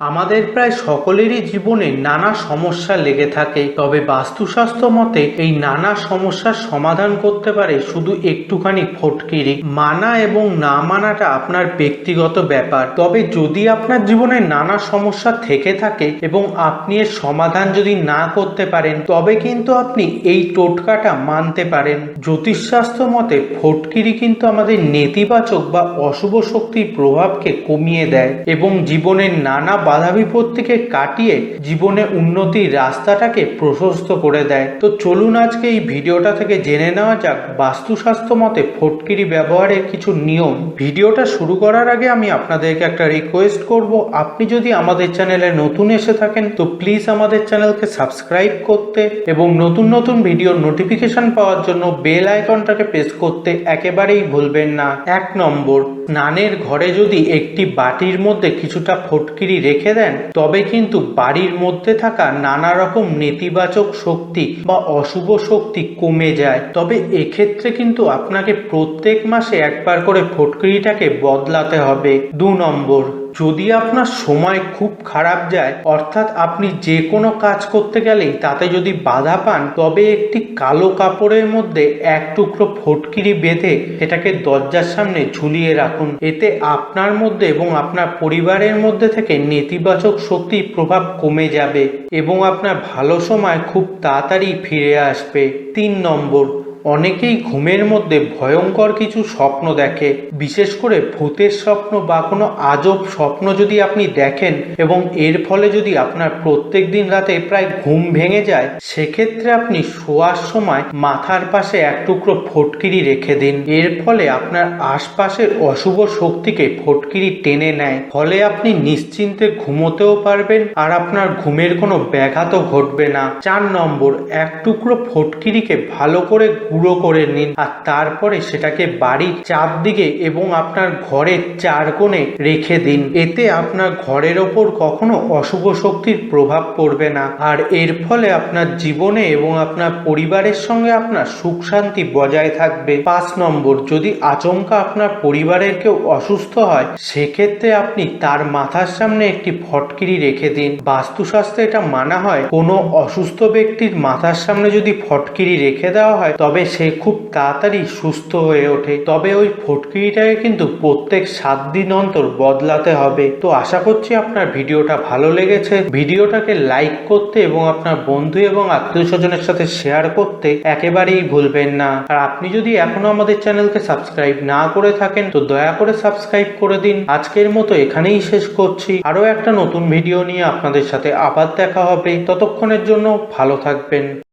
আমাদের প্রায় সকলেরই জীবনে নানা সমস্যা লেগে থাকে, তবে বাস্তুশাস্ত্র মতে এই নানা সমস্যার সমাধান করতে পারে শুধু একটুখানি ফটকিরি। মানা এবং না মানাটা আপনার ব্যক্তিগত ব্যাপার। তবে যদি আপনার জীবনে নানা সমস্যা থেকে থাকে এবং আপনি এর সমাধান যদি না করতে পারেন, তবে কিন্তু আপনি এই টোটকাটা মানতে পারেন। জ্যোতিষশাস্ত্র মতে ফটকিরি কিন্তু আমাদের নেতিবাচক বা অশুভ শক্তির প্রভাবকে কমিয়ে দেয় এবং জীবনের নানা বাধা বিপত্তিকে কাটিয়ে জীবনে উন্নতির রাস্তাটাকে প্রশস্ত করে দেয়। তো চলুন আজকে এই ভিডিওটা থেকে জেনে নেওয়া যাক বাস্তুশাস্ত্র মতে ফটকিরি ব্যবহারের কিছু নিয়ম। ভিডিওটা শুরু করার আগে আমি আপনাদেরকে একটা রিকোয়েস্ট করব। আপনি যদি আমাদের চ্যানেলে নতুন এসে থাকেন, তো প্লিজ আমাদের চ্যানেলকে সাবস্ক্রাইব করতে এবং নতুন নতুন ভিডিওর নোটিফিকেশন পাওয়ার জন্য বেল আইকনটাকে প্রেস করতে একেবারেই ভুলবেন না। এক নম্বর স্নানের ঘরে যদি একটি বাটির মধ্যে কিছুটা ফটকিরি রেখে দেন, তবে কিন্তু বাড়ির মধ্যে থাকা নানা রকম নেতিবাচক শক্তি বা অশুভ শক্তি কমে যায়। তবে এক্ষেত্রে কিন্তু আপনাকে প্রত্যেক মাসে একবার করে ফটকিরিটাকে বদলাতে হবে। দু নম্বর যদি আপনার সময় খুব খারাপ যায়, অর্থাৎ আপনি যে কোনো কাজ করতে গেলেই তাতে যদি বাধা পান, তবে একটি কালো কাপড়ের মধ্যে এক টুকরো ফটকিরি বেঁধে সেটাকে দরজার সামনে ঝুলিয়ে রাখুন। এতে আপনার মধ্যে এবং আপনার পরিবারের মধ্যে থেকে নেতিবাচক শক্তির প্রভাব কমে যাবে এবং আপনার ভালো সময় খুব তাড়াতাড়ি ফিরে আসবে। তিন নম্বর অনেকেই ঘুমের মধ্যে ভয়ঙ্কর কিছু স্বপ্ন দেখে। বিশেষ করে ভূতের স্বপ্ন বা কোনো আজব স্বপ্ন যদি আপনি দেখেন এবং এর ফলে যদি আপনার প্রত্যেক দিন রাতে প্রায় ঘুম ভেঙে যায়, সেক্ষেত্রে আপনি শোয়ার সময় মাথার পাশে এক টুকরো ফটকিরি রেখে দিন। এর ফলে আপনার আশপাশের অশুভ শক্তিকে ফটকিরি টেনে নেয়। ফলে আপনি নিশ্চিন্তে ঘুমোতেও পারবেন আর আপনার ঘুমের কোনো ব্যাঘাতও ঘটবে না। চার নম্বর, এক টুকরো ফটকিরিকে ভালো করে গুঁড়ো করে নিন। আর তারপরে সেটাকে বাড়ির চারদিকে এবং আপনার ঘরের চার কোণে রেখে দিন। এতে আপনার ঘরের ওপর কখনো অশুভ শক্তির প্রভাব পড়বে না। আর এর ফলে আপনার জীবনে এবং আপনার পরিবারের সঙ্গে আপনার সুখ শান্তি বজায় থাকবে। পাঁচ নম্বর, যদি আচমকা আপনার পরিবারের কেউ অসুস্থ হয়, সেক্ষেত্রে আপনি তার মাথার সামনে একটি ফটকিরি রেখে দিন। বাস্তুশাস্ত্রে এটা মানা হয়, কোনো অসুস্থ ব্যক্তির মাথার সামনে যদি ফটকিরি রেখে দেওয়া হয়, তবে সে খুব তাড়াতাড়ি সুস্থ হয়ে ওঠে। তবে ওই ফটকিরিটাকে কিন্তু প্রত্যেক সাত দিন অন্তর বদলাতে হবে। তো আশা করছি আপনার ভিডিওটা ভালো লেগেছে। ভিডিওটাকে লাইক করতে এবং আপনার বন্ধু এবং আত্মীয় স্বজনের সাথে শেয়ার করতে একেবারেই ভুলবেন না। আর আপনি যদি এখনও আমাদের চ্যানেলকে সাবস্ক্রাইব না করে থাকেন, তো দয়া করে সাবস্ক্রাইব করে দিন। আজকের মতো এখানেই শেষ করছি। আরও একটা নতুন ভিডিও নিয়ে আপনাদের সাথে আবার দেখা হবে। ততক্ষণের জন্য ভালো থাকবেন।